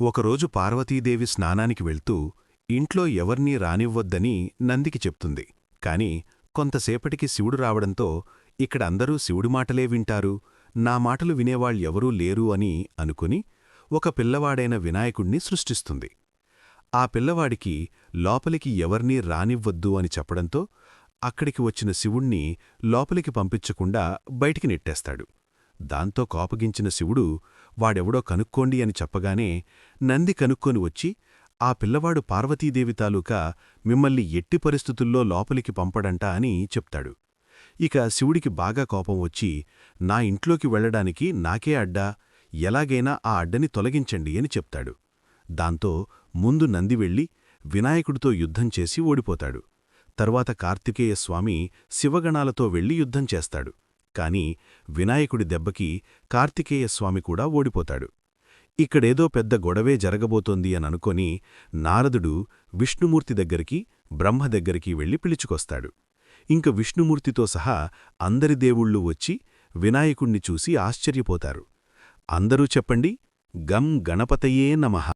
ఒకరోజు పార్వతీదేవి స్నానానికి వెళ్తూ ఇంట్లో ఎవర్నీ రానివ్వొద్దని నందికి చెప్తుంది. కాని కొంతసేపటికి శివుడు రావడంతో ఇక్కడ అందరూ శివుడి మాటలే వింటారు నా మాటలు వినేవాళ్ళెవరూ లేరు అని అనుకుని ఒక పిల్లవాడైన వినాయకుణ్ణి సృష్టిస్తుంది. ఆ పిల్లవాడికి లోపలికి ఎవర్నీ రానివ్వద్దు అని చెప్పడంతో అక్కడికి వచ్చిన శివుణ్ణి లోపలికి పంపించకుండా బయటికి నెట్టేస్తాడు. దాంతో కోపగించిన శివుడు వాడెవడో కనుక్కోండి అని చెప్పగానే నంది కనుక్కొని వచ్చి ఆ పిల్లవాడు పార్వతీదేవి తాలూకా మిమ్మల్ని ఎట్టి పరిస్థితుల్లో లోపలికి పంపడంట అని చెప్తాడు. ఇక శివుడికి బాగా కోపం వచ్చి నా ఇంట్లోకి వెళ్ళడానికి నాకే అడ్డా ఎలాగైనా ఆ అడ్డని తొలగించండి అని చెప్తాడు. దాంతో ముందు నంది వెళ్ళి వినాయకుడితో యుద్ధం చేసి ఓడిపోతాడు. తర్వాత కార్తికేయ స్వామి శివగణాలతో వెళ్ళి యుద్ధం చేస్తాడు. కాని వినాయకుడి దెబ్బకి కార్తికేయ స్వామి కూడా ఓడిపోతాడు. ఇక్కడేదో పెద్ద గొడవే జరగబోతోంది అననుకొని నారదుడు విష్ణుమూర్తి దగ్గరికి బ్రహ్మ దగ్గరికి వెళ్ళి పిలుచుకొస్తాడు. ఇంక విష్ణుమూర్తితో సహా అందరి దేవుళ్ళు వచ్చి వినాయకుణ్ణి చూసి ఆశ్చర్యపోతారు. అందరూ చెప్పండి గం గణపతయే నమః.